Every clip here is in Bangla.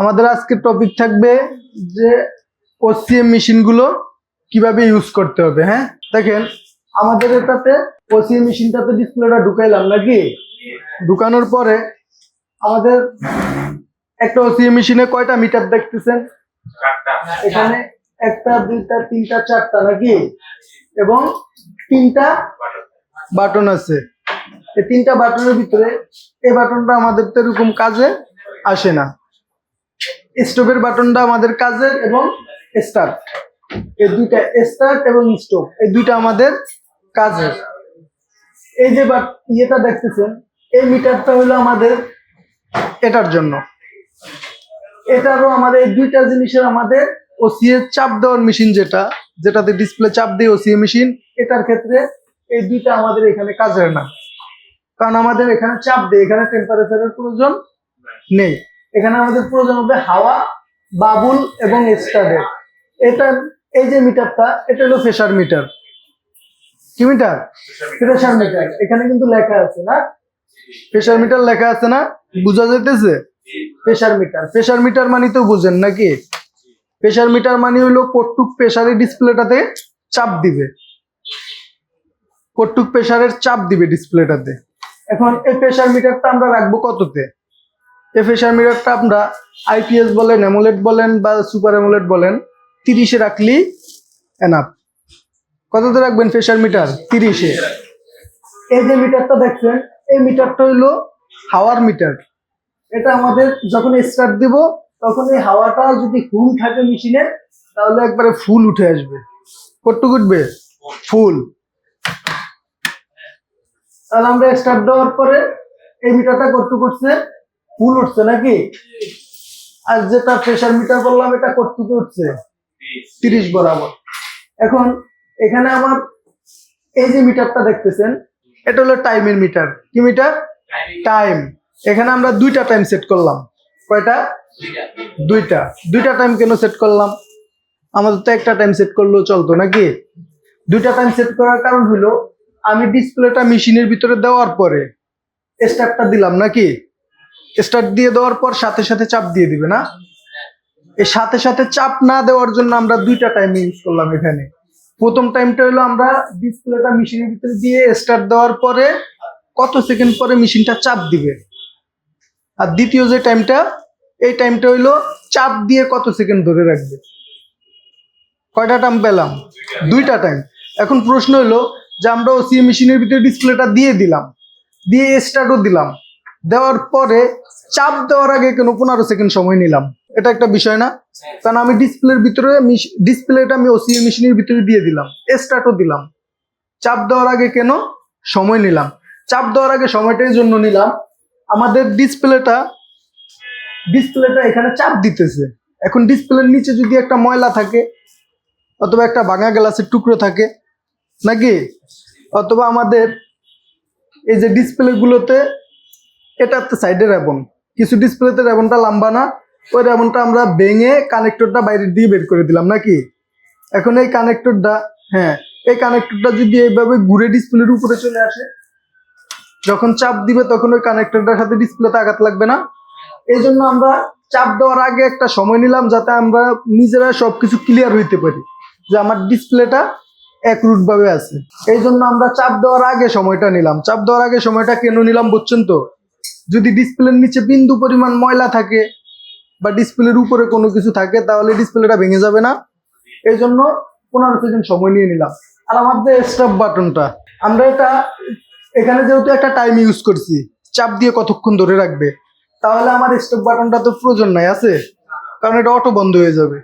আমাদের আজকের টপিক থাকবে যে ওসিএম মেশিনগুলো কীভাবে ইউজ করতে হবে হ্যাঁ? দেখেন, আমাদের এটাতে ওসিএম মেশিনটাতে ডিসপ্লেটা ঢুকাইলাম নাকি? ঢুকানোর পরে আমাদের একটা ওসিএম মেশিনে কয়টা মিটার দেখতেছেন? এখানে একটা, দুইটা, তিনটা, চারটা নাকি? এবং তিনটা বাটন আছে। এই তিনটা বাটনের ভিতরে এই বাটনটা আমাদের তো এরকম কাজে আসে না। স্টোভের বাটনটা আমাদের কাজের এবং স্টার্ট এই দুইটা স্টার্ট এবং স্টোভ এই দুইটা আমাদের কাজের। এই যে ইয়েটা দেখতেছেন, এই মিটারটা হলো আমাদের এটার জন্য। এটারও আমাদের এই দুইটা জিনিসের আমাদের ওসিএ চাপ দেওয়ার মেশিন যেটা, যেটাতে ডিসপ্লে চাপ দিয়ে ওসিএ মেশিন এটার ক্ষেত্রে এই দুইটা আমাদের এখানে কাজের না। কারণ আমাদের এখানে চাপ দেয়, এখানে টেম্পারেচারের প্রয়োজন নেই। এখানে আমাদের প্রয়োজন হবে হাওয়া, বাবুল এবং স্টারের এটা, এই যে মিটারটা এটা হলো প্রেশার মিটার কি মিটার প্রেশার মিটার এখানে কিন্তু লেখা আছে না? প্রেশার মিটার লেখা আছে না? বোঝা যাইতেছে? প্রেশার মিটার প্রেশার মিটার মানে তো বুঝেন নাকি? প্রেশার মিটার মানে হলো কটুক প্রেশারের ডিসপ্লেটাতে চাপ দিবে। কটুক প্রেশারের চাপ দিবে ডিসপ্লেটাতে এখন এই প্রেশার মিটারটা আমরা রাখব কততে? এই প্রেশার মিটারটা আমরা আইপিএস বলেন অ্যামোলেট বলেন বা সুপার অ্যামোলেট বলেন, তিরিশে রাখলি এনাফ কততে রাখবেন প্রেশার মিটার তিরিশে। এই যে মিটারটা দেখছেন, এই মিটারটা হইল হাওয়ার মিটার এটা আমাদের যখন স্টার্ট দিব, তখন এই হাওয়াটা যদি ফুল থাকে মেশিনে তাহলে একবারে ফুল উঠে আসবে। কটুক উঠবে? ফুল। তাহলে আমরা স্টার্ট দেওয়ার পরে এই মিটারটা কটুক করছে ফুল উঠছে নাকি? আর যেটা প্রেশার মিটার বললাম, এটা কটুক উঠছে? তিরিশ বরাবর। এখন এখানে আমার এই যে মিটারটা দেখতেছেন, এটা হলো টাইমের মিটার কি মিটার টাইম এখানে আমরা দুইটা টাইম সেট করলাম। কয়টা? দুইটা। দুইটা টাইম কেন সেট করলাম? আমাদের তো একটা টাইম সেট করলেও চলতো নাকি? দুইটা টাইম সেট করার কারণ হলো, আমি ডিসপ্লেটা মেশিনের ভিতরে দেওয়ার পরে স্টার্টটা দিলাম নাকি? স্টার্ট দিয়ে দেওয়ার পর সাথে সাথে চাপ দিয়ে দিবে, না? এই সাথে সাথে চাপ না দেওয়ার জন্য আমরা দুইটা টাইম ইউজ করলাম এখানে। প্রথম টাইমটা হলো আমরা ডিসপ্লেটা মেশিনের ভিতরে দিয়ে স্টার্ট দেওয়ার পরে কত সেকেন্ড পরে মেশিনটা চাপ দিবে। আর দ্বিতীয় যে টাইমটা এই টাইমটা হইল চাপ দিয়ে কত সেকেন্ড ধরে রাখবে। কয়টা টাইম পেলাম? দুইটা টাইম এখন প্রশ্ন হলো যে আমরা ওসি মেশিনের ভিতরে ডিসপ্লেটা দিয়ে দিলাম। দিয়ে স্টার্টও দিলাম। দেওয়ার পরে চাপ দেওয়ার আগে কেন পনেরো সেকেন্ড সময় নিলাম। এটা একটা বিষয় না। কারণ আমি ডিসপ্লের ভিতরে ডিসপ্লেটা আমি ওসি মেশিনের ভিতরে দিয়ে দিলাম। স্টার্টও দিলাম। চাপ দেওয়ার আগে কেন? সময় নিলাম। চাপ দেওয়ার আগে সময়টা এই জন্য নিলাম। আমাদের ডিসপ্লেটা ডিসপ্লেটা এখানে চাপ দিতেছে। এখন ডিসপ্লের নিচে যদি একটা ময়লা থাকে, অথবা একটা ভাঙা গ্লাসের টুকরো থাকে, নাকি? অথবা আমাদের এই যে ডিসপ্লেগুলোতে এটা তো সাইডে রেবন কিছু ডিসপ্লেতে রেবনটা লম্বা না, ওই রেবনটা আমরা ভেঙে কানেক্টরটা বাইরের দিয়ে বের করে দিলাম, নাকি? এখন এই কানেক্টরটা হ্যাঁ এই কানেক্টরটা যদি এইভাবে ঘুরে ডিসপ্লের উপরে চলে আসে, যখন চাপ দিবে তখন ওই কানেক্টরটার সাথে ডিসপ্লেতে আঘাত লাগবে না। এই জন্য আমরা চাপ দেওয়ার আগে একটা সময় নিলাম যাতে আমরা নিজেরা সবকিছু ক্লিয়ার হইতে পারি, যে আমার ডিসপ্লেটা একরুট ভাবে আছে। এই জন্য আমরা চাপ দেওয়ার আগে সময়টা নিলাম। চাপ দেওয়ার আগে সময়টা কেন নিলাম বুঝছেন তো? যদি ডিসপ্লের নিচে বিন্দু পরিমাণ ময়লা থাকে বা ডিসপ্লের উপরে কোনো কিছু থাকে, তাহলে ডিসপ্লেটা ভেঙে যাবে না। এই জন্য পনেরো সেকেন্ড সময় নিয়ে নিলাম। আর আমাদের স্টপ বাটনটা আমরা এটা এখানে যেহেতু একটা টাইম ইউজ করছি, চাপ দিয়ে কতক্ষণ ধরে রাখবে, তাহলে আমার স্টপ বাটনটা তো প্রয়োজন নাই, আছে? কারণ এটা অটো বন্ধ হয়ে যাবে।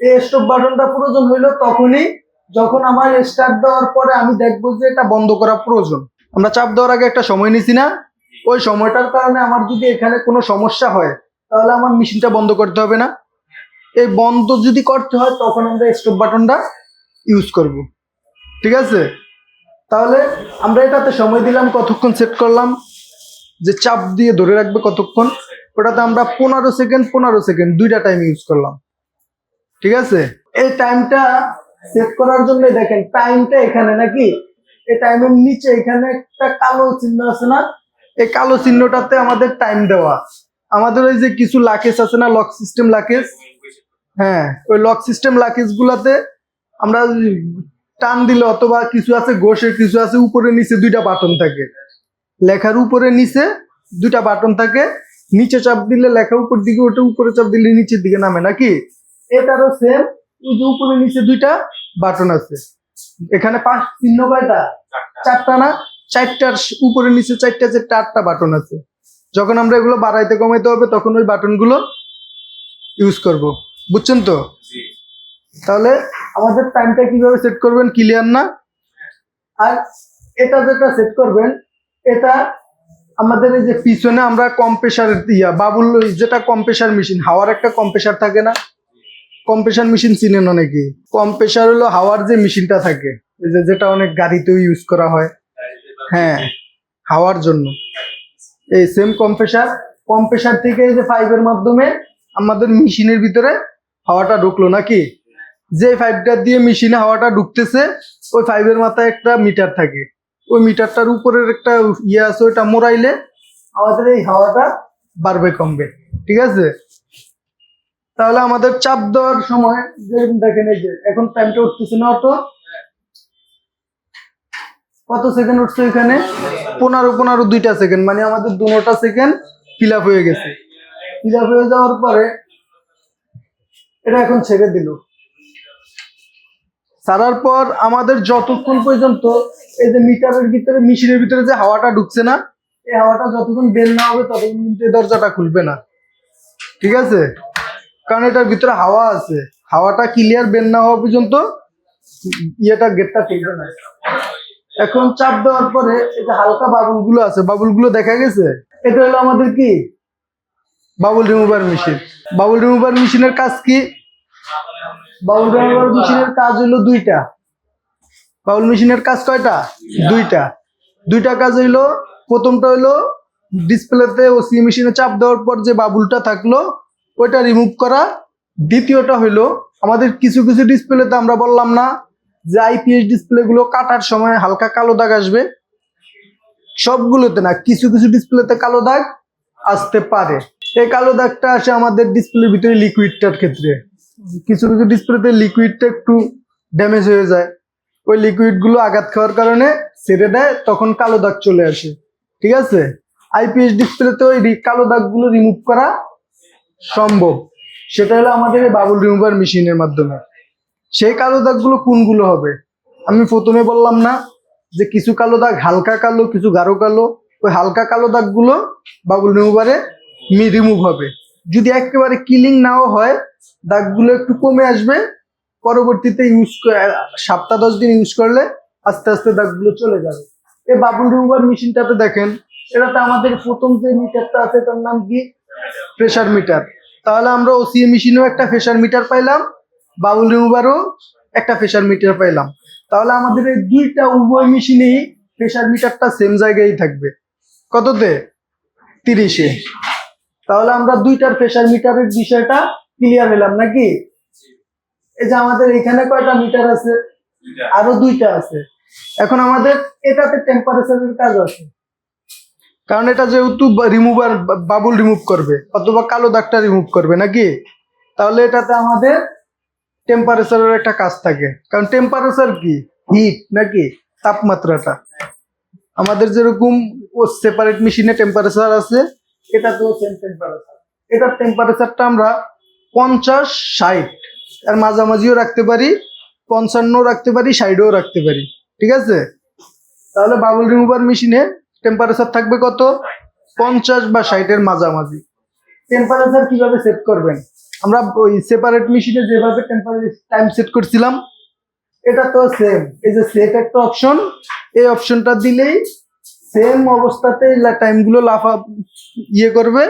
এই স্টপ বাটনটা প্রয়োজন হইল তখনই যখন আমার স্টার্ট দেওয়ার পরে আমি দেখব যে এটা বন্ধ করা প্রয়োজন। আমরা চাপ দেওয়ার আগে একটা সময় নিছি না। ওই সময়টার কারণে আমার যদি এখানে কোনো সমস্যা হয়, তাহলে আমার মেশিনটা বন্ধ করতে হবে না। এই বন্ধ যদি করতে হয়, তখন আমরা স্টপ বাটনটা ইউজ করব। ঠিক আছে? তাহলে আমরা এটাতে সময় দিলাম, কতক্ষণ সেট করলাম, যে চাপ দিয়ে ধরে রাখবে কতক্ষণ, ওটাতে আমরা পনেরো সেকেন্ড পনেরো সেকেন্ড দুইটা টাইম ইউজ করলাম। ঠিক আছে? এই টাইমটা সেট করার জন্য দেখেন টাইমটা এখানে নাকি, এই টাইমের নিচে এখানে একটা কালো চিহ্ন আছে না? এই কালো চিহ্নটাতে আমাদের টাইম দেওয়া। আমাদের ওই যে কিছু লাকেজ আছে না লক সিস্টেম লাকেজ হ্যাঁ ওই লক সিস্টেম লাকেজ গুলাতে আমরা টান দিলে অথবা কিছু আছে ঘষে কিছু আছে উপরে নিচে দুইটা বাটন থাকে। লেখার উপরে নিচে দুইটা বাটন থাকে। নিচে চাপ দিলে লেখা উপর দিকে ওটা উপরে চাপ দিলে নিচের দিকে নামে নাকি? এটারও সেম ওই যে উপরে নিচে দুইটা বাটন আছে। এখানে পাঁচ চিহ্ন কয়টা? চারটা না? চারটার উপরে নিচে চারটা চারটা আটটা বাটন আছে। যখন আমরা এগুলো বাড়াইতে কমাইতে হবে তখন ওই বাটনগুলো ইউজ করব। বুঝছেন তো? তাহলে আমাদের টাইমটা কীভাবে সেট করবেন ক্লিয়ার না? আর এটা যেটা সেট করবেন এটা আমাদের এই যে পিছনে আমরা কম্প্রেসার ইয়া বাবুল যেটা কম্প্রেসার মেশিন হাওয়ার একটা কম্প্রেসার থাকে না? কম্প্রেসার মেশিন চিনেন অনেকে? কম্প্রেসার হলো হাওয়ার যে মেশিনটা থাকে যে যেটা অনেক গাড়িতেও ইউজ করা হয়। হ্যাঁ হাওয়ার জন্য। এই সেম কম্প্রেসার কম্প্রেসার থেকে এই যে পাইপের মাধ্যমে আমাদের মেশিনের ভিতরে হাওয়াটা ঢুকলো নাকি? যে পাইপটা দিয়ে মেশিনে হাওয়াটা ঢুকতেছে, ওই পাইপের মাথায় একটা মিটার থাকে। ওই মিটারটার উপরের একটা ইয়ে আছে, ওইটা মোড়াইলে আমাদের এই হাওয়াটা বাড়বে, কমবে। ঠিক আছে? তাহলে আমাদের চাপ দেওয়ার সময় যেরকম দেখেন এই যে, এখন টাইমটা উঠতেছে না অত। কত সেকেন্ড উঠছে এখানে পনেরো পনেরো দুইটা সেকেন্ড মানে আমাদের দুটা সেকেন্ড ফিল আপ হয়ে গেছে। ফিল আপ হয়ে যাওয়ার পরে এটা এখন ছেড়ে দিল। ছাড়ার পর আমাদের যতক্ষণ পর্যন্ত এই যে মিটারের ভিতরে, মেশিনের ভিতরে যে হাওয়াটা ঢুকছে না, এই হাওয়াটা যতক্ষণ বের না হবে ততক্ষণ কিন্তু দরজাটা খুলবে না। ঠিক আছে? কারণ এটার ভিতরে হাওয়া আছে। হাওয়াটা ক্লিয়ার বের না হওয়া পর্যন্ত ইয়েটা গেটটা খুলবে না। এখন চাপ দেওয়ার পরে যে হালকা বাবুলগুলো আছে বাবুলগুলো দেখা গেছে? এটা হলো আমাদের কি? Bubble remover machine. Bubble remover মেশিনের কাজ কি? বাবুল রিমুভার মেশিনের কাজ হলো দুইটা। বাবুল মেশিনের কাজ কয়টা? দুইটা। দুইটা কাজ হইল, প্রথমটা হইল ডিসপ্লেতে ওসি মেশিনে চাপ দেওয়ার পর যে বাবুলটা থাকল, ওইটা রিমুভ করা। দ্বিতীয়টা হইল, আমাদের কিছু কিছু ডিসপ্লেতে আমরা বললাম না যে আইপিএস ডিসপ্লে গুলো কাটার সময় হালকা কালো দাগ আসবে, সবগুলোতে না, কিছু কিছু ডিসপ্লেতে কালো দাগ আসতে পারে। এই কালো দাগটা আসে আমাদের ডিসপ্লের ভিতরে লিকুইডটার ক্ষেত্রে। কিছু কিছু ডিসপ্লেতে লিকুইডটা একটু ড্যামেজ হয়ে যায়। ওই লিকুইডগুলো আঘাত খাওয়ার কারণে ছেড়ে দেয়, তখন কালো দাগ চলে আসে। ঠিক আছে? আইপিএস ডিসপ্লেতে ওই কালো দাগগুলো রিমুভ করা সম্ভব। সেটা হলো আমাদের বাবুল রিমুভার মেশিনের মাধ্যমে। সেই কালো দাগগুলো কোনগুলো হবে? আমি প্রথমে বললাম না যে কিছু কালো দাগ হালকা কালো, কিছু গাঢ় কালো। ওই হালকা কালো দাগগুলো বাবুল রিমুভারে রিমুভ হবে। যদি একেবারে কিলিং নাও হয়, দাগগুলো একটু কমে আসবে। পরবর্তীতে ইউজ সপ্তাহ দশ দিন ইউজ করলে আস্তে আস্তে দাগগুলো চলে যাবে। এই বাবুল রিমুভার মেশিনটাতে দেখেন, এটাতে আমাদের প্রথম যে মিটারটা আছে তার নাম কি? Pressure meter. তাহলে আমরা ওসিএ মেশিনেও একটা প্রেসার মিটার পাইলাম। বাবুল রিমুভারও একটা প্রেসার মিটার পাইলাম। তাহলে আমাদের এই দুইটা উভয় মেশিনেই প্রেশার মিটারটা সেম জায়গায় থাকবে। কততে? তিরিশে। তাহলে আমরা দুইটার প্রেসার মিটারের বিষয়টা ক্লিয়ার হলাম নাকি? এই যে আমাদের এখানে কয়টা মিটার আছে? আরও দুইটা আছে। এখন আমাদের এটাতে টেম্পারেচারের কাজ আছে। কারণ এটা যেহেতু রিমুভার বাবুল রিমুভ করবে অথবা কালো দাগটা রিমুভ করবে নাকি? তাহলে এটাতে আমাদের টেম্পারেচারের একটা কাজ থাকে। কারণ টেম্পারেচার কি? হিট নাকি? তাপমাত্রাটা। আমাদের যেরকম ও সেপারেট মেশিনে টেম্পারেচার আছে, এটাতেও সেম টেম্পারেচার এটার টেম্পারেচারটা আমরা পঞ্চাশ ষাট। আর মাঝামাঝিও রাখতে পারি পঞ্চান্ন রাখতে পারি, ষাটও রাখতে পারি। ঠিক আছে? তাহলে বাবুল রিমুভার মেশিনে টেম্পারেচার থাকবে কত? পঞ্চাশ বা ষাটের মাঝামাঝি। টেম্পারেচার কীভাবে সেট করবেন? আমরা ওই সেপারেট মেশিনে যেভাবে টেম্পারেচার টাইম সেট করছিলাম, এটা তো সেম এই যে সেট একটা অপশন এই অপশনটা দিলেই সেম অবস্থাতে টাইমগুলো লাফা ইয়ে করবে।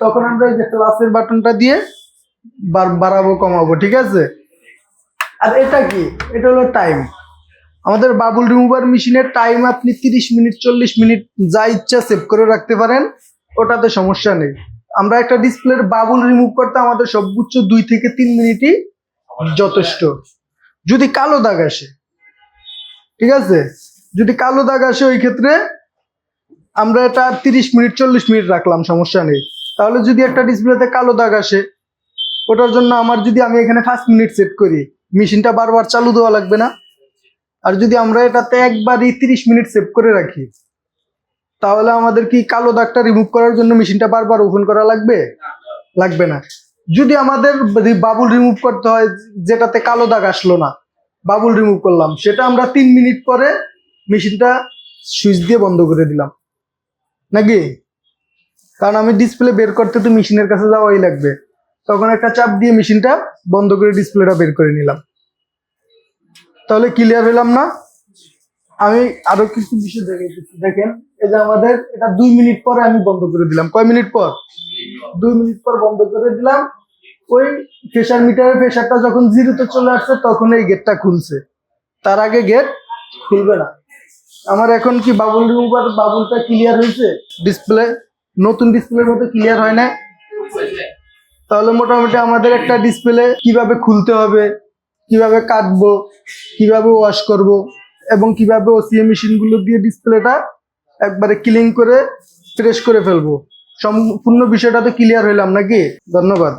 তখন আমরা এই যে ক্লাসের বাটনটা দিয়ে বাড়াবো, কমাবো, ঠিক আছে? আর এটা কি? এটা হলো টাইম আমাদের বাবুল রিমুভার মেশিনের টাইম আপনি তিরিশ মিনিট, চল্লিশ মিনিট যা ইচ্ছা সেভ করে রাখতে পারেন, ওটাতে সমস্যা নেই। আমরা একটা ডিসপ্লের বাবুল রিমুভ করতে আমাদের সর্বোচ্চ দুই থেকে তিন মিনিটই যথেষ্ট। যদি কালো দাগ আসে, ঠিক আছে? যদি কালো দাগ আসে, ওই ক্ষেত্রে আমরা এটা তিরিশ মিনিট, চল্লিশ মিনিট রাখলাম, সমস্যা নেই। তাহলে যদি একটা ডিসপ্লেতে কালো দাগ আসে, ওটার জন্য আমার যদি আমি এখানে ফার্স্ট মিনিট সেট করি, মেশিনটা বারবার চালু দেওয়া লাগবে না। আর যদি আমরা এটাতে একবারই তিরিশ মিনিট সেভ করে রাখি তাহলে আমাদের কি কালো দাগটা রিমুভ করার জন্য মেশিনটা বারবার ওপেন করা লাগবে? লাগবে না। যদি আমাদের বাবুল রিমুভ করতে হয়, যেটাতে কালো দাগ আসলো না বাবুল রিমুভ করলাম, সেটা আমরা তিন মিনিট পরে মেশিনটা সুইচ দিয়ে বন্ধ করে দিলাম। নাকি? কারণ আমি ডিসপ্লে বের করতে তো মেশিনের কাছে যাওয়াই লাগবে। তখন একটা চাপ দিয়ে মেশিনটা বন্ধ করে ডিসপ্লেটা বের করে নিলাম। তাহলে ক্লিয়ার হলাম না? আমি আরও কিছু বিষয় দেখেন এই যে আমাদের, এটা দুই মিনিট পরে আমি বন্ধ করে দিলাম। কয় মিনিট পর? দুই মিনিট পর বন্ধ করে দিলাম। ওই প্রেশার মিটারের প্রেশারটা যখন জিরোতে চলে আসছে, তখন এই গেটটা খুলছে। তার আগে গেট খুলবে না। আমার এখন কি বাবুল রিমুভার বাবুলটা ক্লিয়ার হয়েছে? ডিসপ্লে নতুন ডিসপ্লের মতো ক্লিয়ার হয় না তাহলে মোটামুটি আমাদের একটা ডিসপ্লে কীভাবে খুলতে হবে, কীভাবে কাটবো, কীভাবে ওয়াশ করব, এবং কীভাবে ওসিএ মেশিনগুলো দিয়ে ডিসপ্লেটা একবারে ক্লিন করে ফ্রেশ করে ফেলব। সম্পূর্ণ বিষয়টা তো ক্লিয়ার হইলাম নাকি? ধন্যবাদ।